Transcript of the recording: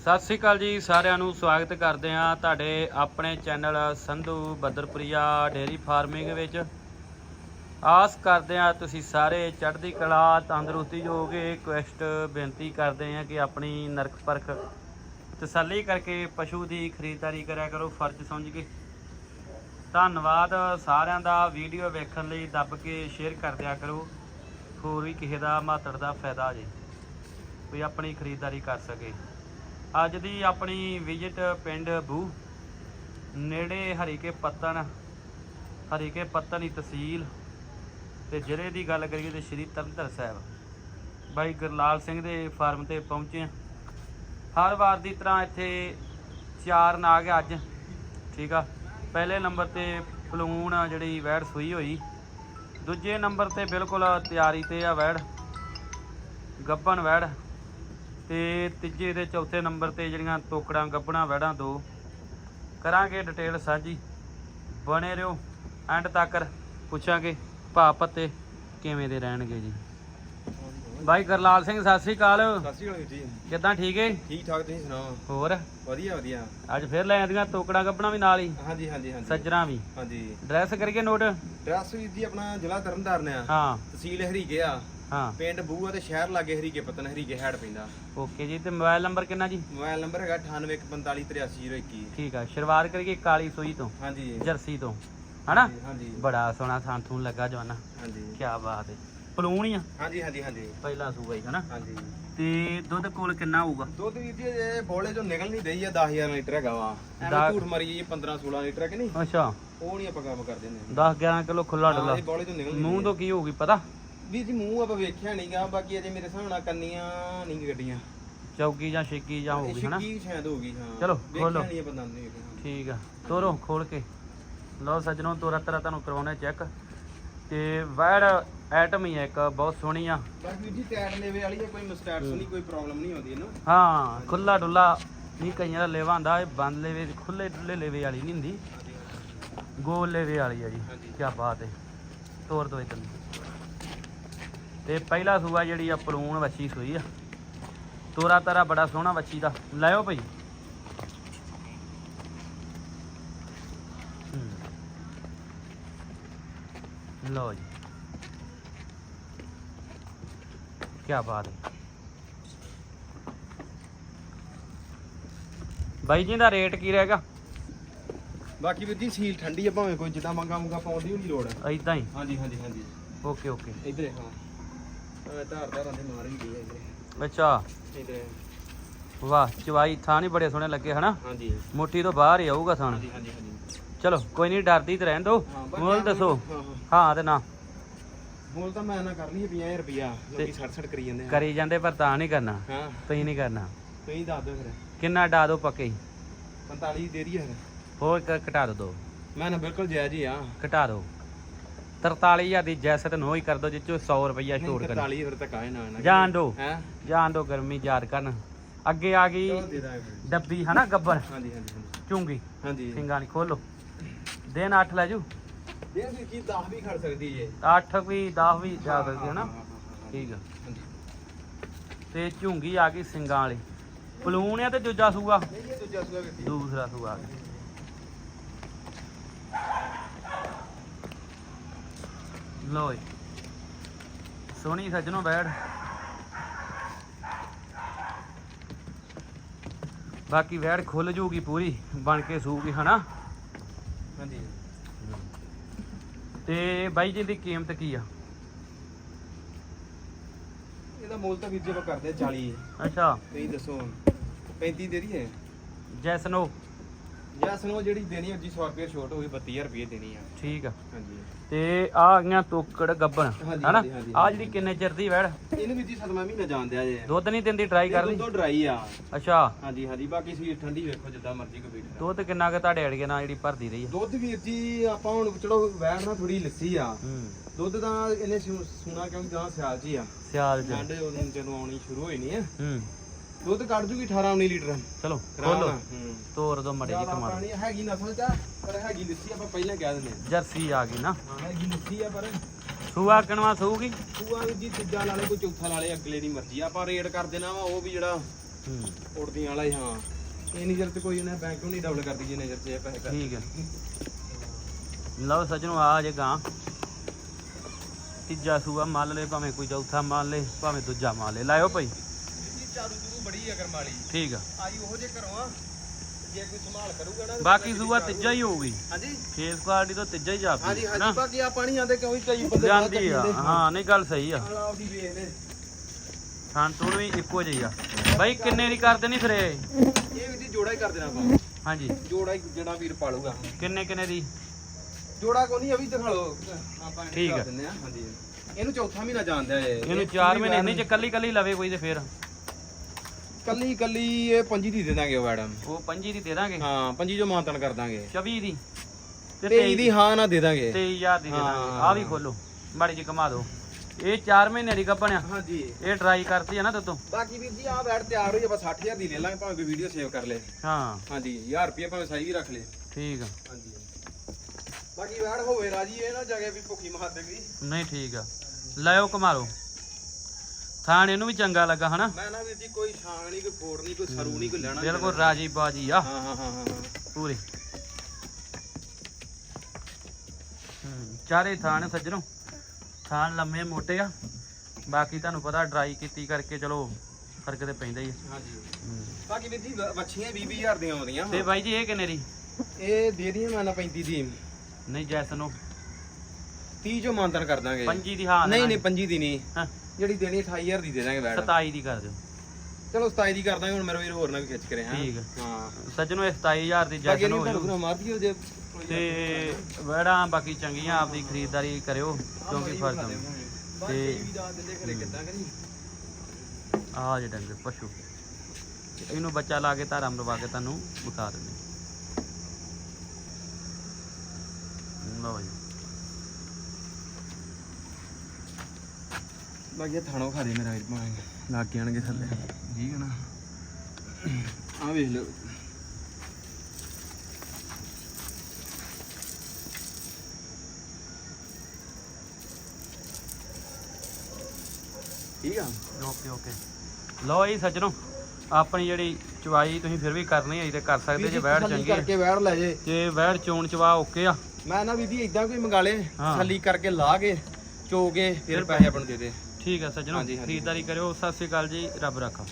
ਸਤਿ ਸ੍ਰੀ ਅਕਾਲ ਜੀ, ਸਾਰਿਆਂ ਨੂੰ ਸਵਾਗਤ ਕਰਦੇ ਹਾਂ ਤੁਹਾਡੇ ਆਪਣੇ channel Sandhu Badarpriya dairy farming ਵਿੱਚ। ਆਸ ਕਰਦੇ ਹਾਂ ਤੁਸੀਂ ਸਾਰੇ ਚੜ੍ਹਦੀ ਕਲਾ, ਤੰਦਰੁਸਤੀ ਜੋਗੇ ਰਿਕੁਐਸਟ ਬੇਨਤੀ ਕਰਦੇ ਹਾਂ ਕਿ ਆਪਣੀ ਨਰਕ ਪਰਖ ਤਸੱਲੀ ਕਰਕੇ ਪਸ਼ੂ ਦੀ ਖਰੀਦਦਾਰੀ ਕਰਿਆ ਕਰੋ, ਫਰਜ਼ ਸਮਝ ਕੇ। ਧੰਨਵਾਦ, ਸਾਰਿਆਂ ਦਾ ਵੀਡੀਓ ਵੇਖਣ ਲਈ ਦੱਬ ਕੇ ਸ਼ੇਅਰ ਕਰ ਦਿਆ ਕਰੋ। ਹੋਰ ਵੀ ਕਿਸੇ ਦਾ ਮਾਤੜ ਦਾ ਫਾਇਦਾ ਜੇ ਕੋਈ ਆਪਣੀ ਖਰੀਦਦਾਰੀ ਕਰ ਸਕੇ। ਅੱਜ ਦੀ ਆਪਣੀ ਵਿਜ਼ਿਟ ਪਿੰਡ ਬੂ, ਨੇੜੇ ਹਰੀਕੇ ਪੱਤਣ ਹਰੀਕੇ ਪੱਤਣ ਦੀ ਤਹਿਸੀਲ ਤੇ ਜ਼ਿਲ੍ਹੇ ਦੀ ਗੱਲ ਕਰੀਏ ਤੇ ਸ਼੍ਰੀ ਤਰਨਤਾਰਨ ਸਾਹਿਬ। ਬਾਈ ਗੁਰਲਾਲ ਸਿੰਘ ਦੇ ਫਾਰਮ ਤੇ ਪਹੁੰਚੇ ਹਰ ਵਾਰ ਦੀ ਤਰ੍ਹਾਂ ਇੱਥੇ ਚਾਰ ਨਾਗ ਆ ਅੱਜ, ਠੀਕ ਆ? ਪਹਿਲੇ ਨੰਬਰ ਤੇ ਪਲੂਣ ਜਿਹੜੀ ਵੈੜ ਸੂਈ ਹੋਈ, ਦੂਜੇ ਨੰਬਰ ਤੇ ਬਿਲਕੁਲ ਤਿਆਰੀ ਤੇ ਆ ਵੈੜ, ਗੱਬਣ ਵੈੜ ਤੇ ਤੀਜੇ ਤੇ ਚੌਥੇ ਨੰਬਰ ਤੇ ਜਿਹੜੀਆਂ ਤੋਕੜਾਂ ਗੱਬਣਾ ਵੈੜਾਂ ਦੋ। ਕਰਾਂਗੇ ਡਿਟੇਲ ਸਾਂਝੀ। ਬਣੇ ਰਹੋ। ਐਂਡ ਤੱਕ ਪੁੱਛਾਂਗੇ ਭਾ ਪੱਤੇ ਕਿਵੇਂ ਦੇ ਰਹਿਣਗੇ ਜੀ। ਬਾਈ ਗੁਰਲਾਲ ਸਿੰਘ ਸਤਿ ਸ੍ਰੀ ਅਕਾਲ। ਸਤਿ ਸ਼੍ਰੀ ਅਕਾਲ ਜੀ। ਕਿੱਦਾਂ ਠੀਕ ਏ? ਠੀਕ ਠਾਕ ਤੁਸੀਂ ਸੁਣਾਓ? ਹੋਰ? ਵਧੀਆ ਵਧੀਆ। ਅੱਜ ਫੇਰ ਲੈ ਆਂਦੀਆਂ ਤੋਕੜਾਂ ਗੱਬਣਾ ਵੀ ਨਾਲ ਹੀ? ਹਾਂਜੀ ਹਾਂਜੀ ਹਾਂਜੀ। ਸੱਜਣਾ ਵੀ? ਹਾਂਜੀ। ਡਰੈਸ ਕਰੀਏ ਨੋਟ? ਡਰੈਸ ਵੀਰ ਜੀ ਆਪਣਾ ਜ਼ਿਲ੍ਹਾ ਤਰਨਤਾਰਨ ਆ। ਹਾਂ। ਤਹਿਸੀਲ ਹਰੀਕੇ ਆ। ਹਾਂ। ਪਿੰਡ ਬੂਆ ਤੇ ਸ਼ਹਿਰ ਲਾਗੇ ਹਰੀਕੇ ਪਤਨ ਹਰੀਕੇ ਹੈਡ ਪੈਂਦਾ। ਓਕੇ ਜੀ ਤੇ ਮੋਬਾਈਲ ਨੰਬਰ ਕਿੰਨਾ ਜੀ? ਮੋਬਾਈਲ ਨੰਬਰ ਹੈਗਾ 9845438021 ਠੀਕ ਆ ਸ਼ੁਰੂਆਤ ਕਰੀਏ ਕਾਲੀ ਸੂਈ ਤੋਂ ਹਾਂਜੀ। ਜਰਸੀ ਤੋਂ ਹਨਾ? ਹਾਂਜੀ, ਬੜਾ ਸੋਹਣਾ ਥਾਂ ਲੱਗਾ ਜਵਾਨਾ। ਹਾਂਜੀ। ਕੀ ਬਾਤ ਹੈ ਪਲੂਣ ਹੀ ਆ। ਹਾਂਜੀ ਹਾਂਜੀ ਹਾਂਜੀ। ਪਹਿਲਾ ਸੂਆ ਹੀ ਹਨਾ? ਹਾਂਜੀ। ਤੇ ਦੁੱਧ ਕੋਲ ਕਿੰਨਾ ਹੋਊਗਾ? ਦੁੱਧ ਵੀਰ ਜੀ ਇਹ ਬੋਲੇ ਚੋਂ ਨਿਕਲ ਨਹੀਂ ਰਹੀ ਆ 10000 ਲੀਟਰ ਹੈਗਾ ਵਾ। ਐਵੇਂ ਝੂਠ ਮਾਰੀ ਜੀ 15 16 ਲੀਟਰ ਹੈ ਕਿ ਨਹੀਂ? ਅੱਛਾ। ਉਹ ਨਹੀਂ ਆਪਾਂ ਕੰਮ ਕਰਦੇ ਨੇ 10 11 ਕਿਲੋ ਖੁੱਲਾ ਡੁੱਲਾ। ਇਹ ਬੋਲੇ ਚੋਂ ਨਿਕਲ ਨਹੀਂ ਮੂੰਹ ਤੋਂ ਕੀ ਹੋਊਗੀ ਪਤਾ? ਵੀਰ ਜੀ ਮੂੰਹ ਆਪਾਂ ਵੇਖਿਆ ਨਹੀਂਗਾ ਬਾਕੀ ਅਜੇ ਮੇਰੇ ਹਿਸਾਬ ਨਾਲ ਕੰਨੀਆਂ ਨਹੀਂ ਗੱਡੀਆਂ ਚੌਕੀ ਜਾਂ ਛੇਕੀ ਜਾਂ ਹੋਊਗੀ ਹਨਾ? ਛਿੱਕੀ ਸ਼ਾਇਦ ਹੋਊਗੀ ਹਾਂ। ਚਲੋ, ਖੋਲੋ। ਨਹੀਂ ਬੰਦਾ ਨਹੀਂ ਵੇਖਿਆ। ਠੀਕ ਆ ਤੋਰੋ ਖੋਲ ਕੇ। ਲਓ ਸੱਜਣੋ ਤੋਰਾ ਤਰਾ ਤੁਹਾਨੂੰ ਕਰਵਾਉਣਾ ਚੈੱਕ ਤੇ ਵੈੜ ਐਟਮ ਹੀ ਆ ਇੱਕ ਬਹੁਤ ਸੋਹਣੀ ਆ। ਬਾਕੀ ਜੀ ਟੈਟ ਲੈਵੇ ਵਾਲੀ ਹੈ ਕੋਈ ਮਿਸਟੈਟਸ ਨਹੀਂ ਕੋਈ ਪ੍ਰੋਬਲਮ ਨਹੀਂ ਆਉਂਦੀ ਇਹਨੂੰ। ਹਾਂ ਖੁੱਲਾ ਡੁੱਲਾ ਨਹੀਂ ਕਈਆਂ ਦਾ ਲੇਵਾ ਹੁੰਦਾ ਇਹ ਬੰਦ ਲੇਵੇ ਖੁੱਲੇ ਡੁੱਲੇ ਲੇਵੇ ਵਾਲੀ ਨਹੀਂ ਹੁੰਦੀ। ਗੋਲ ਲੇਵੇ ਵਾਲੀ ਆ ਜੀ। ਕੀ ਬਾਤ ਹੈ ਤੋਰ ਦੋ ਇਤਨ ਤੇ ਪਹਿਲਾ ਸੂਆ ਜਿਹੜੀ ਆ ਪਲੂਣ ਵੱਛੀ ਸੂਈ ਆ। ਤੋਰਾ ਤਰਾ ਬੜਾ ਸੋਹਣਾ ਵੱਛੀ ਦਾ। ਲਾਇਓ ਭਾਈ। ਹੂੰ। ਲਓ ਜੀ। ਕੀ ਬਾਤ ਹੈ। ਬਾਈ ਜੀ ਦਾ ਰੇਟ ਕੀ ਰਹੇਗਾ ਬਾਕੀ ਵੀਰ ਜੀ ਸੀਲ ਠੰਡੀ ਆ ਭਾਵੇਂ ਕੋਈ ਜਿੱਦਾਂ ਮੰਗਾ ਮੁੰਗਾ ਪਾਉਣ ਦੀ ਨਹੀਂ ਲੋੜ ਐਦਾਂ ਹੀ? ਹਾਂਜੀ ਹਾਂਜੀ ਹਾਂਜੀ। Okay okay. ਇਧਰ ਹਾਂ। ਧਾਰ ਧਾਰਾਂ ਦੇ ਮਾਰ ਹੀ ਗਈ ਹੈ ਇਧਰ ਅੱਛਾ ਵਾਹ ਚਵਾਈ ਥਾਂ ਨਹੀਂ ਬੜੇ ਸੋਹਣੇ ਲੱਗੇ ਹਨਾ? ਹਾਂਜੀ। ਮੁੱਠੀ ਤੋਂ ਬਾਹਰ ਹੀ ਆਊਗਾ ਥਾਂ। ਹਾਂਜੀ ਹਾਂਜੀ ਹਾਂਜੀ। ਚਲੋ ਕੋਈ ਨਹੀਂ ਡਰਦੀ ਤੇ ਰਹਿਣ ਦੋ। ਹਾਂ, ਬਸ ਮੁੱਲ ਮੈਂ- ਦੱਸੋ। ਹਾਂ ਹਾਂ। ਹਾਂ ਤੇ ਨਾ। ਮੁੱਲ ਤਾਂ ਮੈਂ ਨਾ ਕਰ ਲਈ 50000 ਰੁਪਿਆ ਲੋਕੀ 60 60 ਕਰੀ ਜਾਂਦੇ ਆ। ਕਰੀ ਜਾਂਦੇ ਪਰ ਤਾਂ ਨਹੀਂ ਕਰਨਾ। ਹਾਂ। ਤੁਸੀਂ ਨਹੀਂ ਕਰਨਾ। ਤੁਸੀਂ ਦੱਸ ਦਿਓ ਫਿਰ। ਕਿੰਨਾ ਡਾ ਦੋ ਪੱਕੇ ਹੀ? 45 ਦੇ ਰਹੀ ਹੈ ਫਿਰ। ਹੋਰ ਕ- ਘਟਾ ਦੋ ਦੋ। ਮੈਂ ਨਾ ਬਿਲਕੁਲ ਜਾਇਜ਼ ਹੀ ਆ। ਘਟਾ ਦੋ। 43000 ਦੀ ਜੈਸਤ ਨੋ ਹੀ ਕਰ ਦੋ ਜਿੱਚੋ 100 ਰੁਪਈਆ ਛੋੜ ਕਰ 43 ਫਿਰ ਤੱਕ ਆਏ ਨਾ ਨਾ ਜਾਣ ਦੋ ਹੈ? ਜਾਣ ਦੋ ਗਰਮੀ ਯਾਦ ਕਰਨ। ਅੱਗੇ ਆ ਗਈ। ਡੱਬੀ ਹਨਾ ਗੱਬਰ? ਹਾਂਜੀ ਹਾਂਜੀ ਹਾਂਜੀ। ਚੁੰਗੀ ਹਾਂਜੀ। ਸਿੰਘਾਂ ਨਹੀਂ ਖੋਲੋ। ਦਿਨ 8 ਲੈ ਜੂ। ਇਹ ਵੀ ਕੀ 10 ਵੀ ਖੜ ਸਕਦੀ ਏ 8 ਵੀ 10 ਵੀ ਜਾ ਸਕਦੀ ਠੀਕ ਆ। ਤੇ ਝੁੰਗੀ ਆ ਗਈ ਸਿੰਘਾਂ ਵਾਲੀ। ਪਲੂਣ ਆ ਤੇ ਦੂਜਾ ਸੂਆ? ਦੂਜਾ ਸੂਆ ਦੂਸਰਾ ਸੂਆ ਆ ਗਿਆ। ਲੋ ਸੋਹਣੀ ਸੱਜਣੋ ਬੈੜ ਬਾਕੀ ਵੈੜ ਖੁੱਲ ਜੂਗੀ ਪੂਰੀ ਬਣ ਕੇ ਸੂਗੀ ਹਨਾ? ਹਾਂਜੀ। ਤੇ ਬਾਈ ਜੀ ਦੀ ਕੀਮਤ ਕੀ ਆ? ਇਹਦਾ ਮੁੱਲ ਤਾਂ ਵੀਰ ਜੀ ਆਪਾਂ ਕਰਦੇ ਆ 40 ਅੱਛਾ। ਤੁਸੀਂ ਦੱਸੋ 35 ਦੇ ਰਹੀ ਹੈ। ਜੈਸਨੋ। ਜੈਸ ਨੂੰ ਜਿਹੜੀ ਦੇਣੀ ਜੀ 100 ਰੁਪਏ ਛੋਟ ਹੋਈ 32000 ਰੁਪਏ ਦੇਣੀ ਆ। ਠੀਕ ਆ। ਹਾਂਜੀ। ਤੇ ਆ ਆ ਗਈਆਂ ਤੋਕੜ ਗੱਬਣ ਹਾਂਜੀ, ਹਨਾ? ਹਾਂਜੀ, ਹਾਂਜੀ, ਆ ਜਿਹੜੀ ਕਿੰਨੇ ਚਿਰ ਦੀ ਵੈੜ? ਇਹਨੂੰ ਵੀਰ ਜੀ ਸਤਵਾਂ ਮਹੀਨਾ ਜਾਣਦੇ ਆ ਜੇ। ਦੁੱਧ ਨਹੀਂ ਦਿੰਦੀ ਟਰਾਈ ਕਰ ਲਈ ਦੁੱਧ ਡਰਾਈ ਆ। ਅੱਛਾ। ਹਾਂਜੀ ਹਾਂਜੀ ਬਾਕੀ ਸਵੀਟ ਠੰਡੀ ਵੇਖੋ ਜਿੱਦਾਂ ਮਰਜ਼ੀ ਕੋਈ ਬੀਟ ਦੁੱਧ ਕਿੰਨਾ ਕੁ ਤੁਹਾਡੇ ਅੜਗੇ ਨਾਲ ਜਿਹੜੀ ਭਰਦੀ ਰਹੀ ਆ? ਦੁੱਧ ਵੀਰ ਜੀ ਆਪਾਂ ਹੁਣ ਚਲੋ ਵੈਣ ਨਾਲ ਥੋੜੀ ਲੱਸੀ ਆ। ਹੂੰ। ਦੁੱਧ ਤਾਂ ਇਹਨੇ ਸੁ- ਸੁਣਾ ਕਿਉਂਕਿ ਗਾਂ ਸਿਆਲ ਚ ਹੀ ਆ। ਸਿਆਲ ਚ। ਠੰਡ ਉਦੋਂ ਜਦੋਂ ਆਉਣੀ ਸ਼ੁਰੂ ਹੋਈ ਨਹੀਂ ਆ। ਹੂੰ। ਦੁੱਧ ਕੱਢ ਜੂਗੀ 18 19 ਲੀਟਰ। ਚਲੋ ਖੋਲੋ। ਤੋਰ ਦੋ ਮੜੇ ਜੀ ਕਮਾਲ ਪਾਣੀ ਹੈਗੀ ਨਸਲ ਚ ਪਰ ਹੈਗੀ ਲੱਸੀ ਆਪਾਂ ਪਹਿਲਾਂ ਕਹਿ ਦਿੰਦੇ। ਜਰਸੀ ਆ ਗਈ ਨਾ। ਹੈਗੀ ਲੱਸੀ ਆ ਪਰ। ਸੂਆ ਕਿਣਵਾ ਸੂਗੀ? ਤੂੰ ਆ ਜੀ ਤੀਜਾ ਲਾ ਲੈ ਕੋਈ ਚੌਥਾ ਲਾ ਲੈ ਅਗਲੇ ਦੀ ਮਰਜ਼ੀ। ਆਪਾਂ ਰੇਟ ਕਰ ਦੇਣਾ ਵਾ ਉਹ ਵੀ ਜਿਹੜਾ ਹੂੰ। ਉੜਦੀਆਂ ਵਾਲਾ ਹੀ ਹਾਂ। ਇਹ ਨਹੀਂ ਜਰ ਤੇ ਕੋਈ ਇਹਨੇ ਬੈਂਕ ਨੂੰ ਨਹੀਂ ਡਬਲ ਕਰਦੀ ਜਿੰਨੇ ਜਰ ਚ ਇਹ ਪੈਸੇ ਕਰ ਠੀਕ ਹੈ ਲਓ ਸੱਜਣੋ ਆ ਜੇ ਗਾਂ। ਤੀਜਾ ਸੂਆ ਮੰਨ ਲੈ ਭਾਵੇਂ ਕੋਈ ਚੌਥਾ ਮੰਨ ਲੈ ਭਾਵੇਂ ਦੂਜਾ ਮੰਨ ਲੈ। ਲਾਇਓ ਭਾਈ। ਆ ਕਰਮਾਲੀ ਠੀਕ ਆ। ਆਈ ਉਹੋ ਜੇ ਘਰੋਂ ਆ ਜੇ ਕੋਈ ਸੰਭਾਲ ਕਰੂਗਾ ਨਾ ਬਾਕੀ ਸੂਆ ਤੀਜਾ ਹੀ ਹੋਊਗੀ। ਹਾਂਜੀ। ਫੇਸ ਕੁਆਲਿਟੀ ਤੋਂ ਤੀਜਾ ਹੀ ਹਾਂਜੀ ਜਾਪਦੀ ਹਾਂਜੀ ਬਾਕੀ ਆ ਪਾਣੀ ਆਂਦੇ ਕਿਉਂ ਵੀ ਕਈ ਬੰਦੇ ਬਾਹਰ ਜਾਂਦੀ ਆ। ਚੱਕੀ ਜਾਂਦੇ। ਹਾਂ ਨਹੀਂ ਗੱਲ ਸਹੀ ਆ। ਆਲਾ ਤੋਂ ਵੀ ਇੱਕੋ ਜਿਹੀ ਆ। ਬਾਈ ਕਿੰਨੇ ਦੀ ਕਰਦੇ ਨਹੀਂ ਫਿਰ ਇਹ? ਇਹ ਵੀ ਜੀ ਜੋੜਾ ਹੀ ਕਰ ਦੇਣਾ ਆਪਾਂ। ਹਾਂਜੀ। ਜੋੜਾ ਹੀ ਜਿਹੜਾ ਵੀਰ ਪਾਲੂਗਾ। ਕਿੰਨੇ ਕਿੰਨੇ ਦੀ? ਜੋੜਾ ਕੋ ਨਹੀਂ ਅਭੀ ਦਿਖਾ ਲਓ। ਆਪਾਂ ਇਹਨੂੰ ਠੀਕ ਕਰ ਆ। ਦਿੰਦੇ ਆ ਹਾਂਜੀ। ਇਹਨੂੰ ਚੌਥਾ ਮਹੀਨਾ ਜਾਣਦਾ ਇਹ। ਇਹਨੂੰ 4 ਮਹੀਨੇ ਨਹੀਂ ਜੇ ਕੱਲੀ ਕੱਲੀ ਲਵੇ ਕੋਈ ਤੇ ਫਿਰ। ਕੱਲੀ ਕੱਲੀ ਇਹ ਪੰਜੀ ਦੀ ਦੇ ਦਾਂਗੇ ਮੈਡਮ। ਉਹ 25 ਦੀ ਦੇ ਦਾਂਗੇ? ਹਾਂ ਪੰਜੀ ਜੋ ਮਾਨਤਨ ਕਰ ਦਾਂਗੇ। 24 ਦੀ। ਤੇ 23 ਦੀ ਹਾਂ ਨਾ ਦੇ ਦਾਂਗੇ। 23000 ਦੀ ਦੇ ਦਾਂਗੇ। ਆ ਵੀ ਖੋਲੋ। ਮਾੜੀ ਜੀ ਕਮਾ ਦਿਓ। ਇਹ 4 ਮਹੀਨੇ ਦੀ ਗੱਭਣਿਆ ਹਾਂਜੀ। ਇਹ ਟਰਾਈ ਕਰਤੀ ਹੈ ਨਾ ਤੂੰ ਬਾਕੀ ਵੀਰ ਜੀ ਆ ਬੈਠ ਤਿਆਰ ਹੋਈ ਆਪਾਂ 60000 ਦੀ ਲੈ ਲਾਂਗੇ ਭਾਵੇਂ ਕੋਈ ਵੀਡੀਓ ਸੇਵ ਕਰ ਲੇ। ਹਾਂ। ਹਾਂਜੀ 1000 ਰੁਪਏ ਭਾਵੇਂ ਸਾਈ ਵੀ ਰੱਖ ਲੇ। ਠੀਕ ਆ। ਹਾਂਜੀ। ਬਾਕੀ ਬੈਠ ਹੋਵੇ ਰਾਜੀ ਇਹ ਨਾ ਜਗੇ ਵੀ ਭੁੱਖੀ ਮਾਰ ਦੇ ਨਹੀਂ ਠੀਕ ਆ। ਲਾਇਓ ਕਮਾ ਲਓ ਥਾਣ ਇਹਨੂੰ ਵੀ ਚੰਗਾ ਲੱਗਾ ਹਨਾ? ਮੈਂ ਨਾ ਵੀਰ ਜੀ ਕੋਈ ਛਾਂਗ ਨਹੀਂ ਕੋਈ ਫੋੜ ਨਹੀਂ ਕੋਈ ਸਰੂ ਨਹੀਂ ਕੋਈ ਲੈਣਾ ਬਿਲਕੁਲ ਰਾਜੀ ਬਾਜੀ ਆ। ਹਾਂ ਹਾਂ ਹਾਂ ਹਾਂ। ਪੂਰੀ। ਹੂੰ ਚਾਰੇ ਥਾਣ ਸੱਜਣੋ। ਥਾਣ ਲੰਮੇ ਮੋਟੇ ਆ। ਬਾਕੀ ਤੁਹਾਨੂੰ ਪਤਾ ਡਰਾਈ ਕੀਤੀ ਕਰਕੇ ਚਲੋ ਫ਼ਰਕ ਤੇ ਪੈਂਦਾ ਹੀ ਹਾਂਜੀ। ਹੂੰ। ਬਾਕੀ ਵੀਰ ਜੀ ਵੱਛੀਆਂ 20000 ਦੀਆਂ ਆਉਂਦੀਆਂ। ਤੇ ਬਾਈ ਜੀ ਇਹ ਕਿੰਨੇ ਦੀ? ਇਹ ਦੇ ਦੀਆਂ ਮੈਂ ਨਾ 35 ਦੀ। ਨਹੀਂ ਜੈਸ ਨੂੰ 30 ਚੋਂ ਮਾਨਤਨ ਕਰ ਦਾਂਗੇ। ਪੰਜੀ ਦੀ ਹਾਂ ਨਹੀਂ ਨਹੀਂ 25 ਦੀ ਨਹੀਂ। ਹਾਂ। ਜਿਹੜੀ ਦੇਣੀ 28000 ਦੀ ਦੇ ਦਾਂਗੇ ਬੈਠ 27 ਦੀ ਕਰ ਦਿਓ। ਚਲੋ 27 ਦੀ ਕਰ ਦਾਂਗੇ ਹੁਣ ਮੇਰੇ ਵੀਰ ਹੋਰ ਨਾ ਵੀ ਖਿੱਚ ਕਰੇ ਹਾਂ ਠੀਕ ਆ। ਹਾਂ। ਸੱਜਣੋ ਇਹ 27000 ਦੀ ਬਾਕੀ ਜੈਸ ਇਹਨੂੰ ਨੂੰ ਹੋ ਜਾਊ। ਮਾਰ ਦਿਓ ਜੇ। ਤੇ ਵੜਾਂ ਬਾਕੀ ਚੰਗੀਆਂ ਆਪਦੀ ਖਰੀਦਦਾਰੀ ਕਰਿਓ ਕਿਉਂਕਿ ਫ਼ਰਕ ਆ। ਤੇ ਤੇ- ਵੀ ਦਾ ਦਿੰਦੇ ਖਰੇ ਕਿੱਦਾਂ ਕਰੀ ਆਹ ਜੇ ਡੰਗਰ ਪਸ਼ੂ। ਇਹਨੂੰ ਬੱਚਾ ਲਾ ਕੇ ਧਾਰਾ ਮਰਵਾ ਕੇ ਤੁਹਾਨੂੰ ਵਿਖਾ ਦਿੰਦੇ। ਲਓ ਜੀ। ਬਾਕੀ ਥਾਣੋ ਖਾ ਦੇ ਮੇਰਾ ਵੀਰ ਭਾਵੇਂ ਲੱਗ ਜਾਣਗੇ ਥੱਲੇ। ਠੀਕ ਹੈ ਨਾ? ਆ ਵੇਖ ਲਓ। ਠੀਕ ਆ? ਓਕੇ ਓਕੇ ਲਓ ਜੀ ਸੱਜਣੋ ਆਪਣੀ ਜਿਹੜੀ ਚਵਾਈ ਤੁਸੀਂ ਫਿਰ ਵੀ ਕਰਨੀ ਹੈ ਤੇ ਕਰ ਸਕਦੇ ਜੇ ਵੈੜ ਚੰਗੀ ਹੈ ਕਰਕੇ ਵੈੜ ਲੈ ਜੇ। ਤੇ ਵੈੜ ਚੋਣ ਚਵਾ ਓਕੇ ਆ। ਮੈਂ ਨਾ ਬੀਬੀ ਇਦਾਂ ਕੋਈ ਮੰਗਾ ਲੇ ਹਾਂ। ਕਰਕੇ ਲਾ ਕੇ ਚੋ ਕੇ ਫਿਰ ਪੈਸੇ ਆਪਾਂ ਨੂੰ ਦੇ ਦੇ। ਠੀਕ ਹੈ ਸੱਜਣੋ ਹਾਂਜੀ, ਹਾਂਜੀ। ਖਰੀਦਦਾਰੀ ਕਰਿਓ ਸਤਿ ਸ਼੍ਰੀ ਅਕਾਲ ਜੀ ਰੱਬ ਰੱਖਾ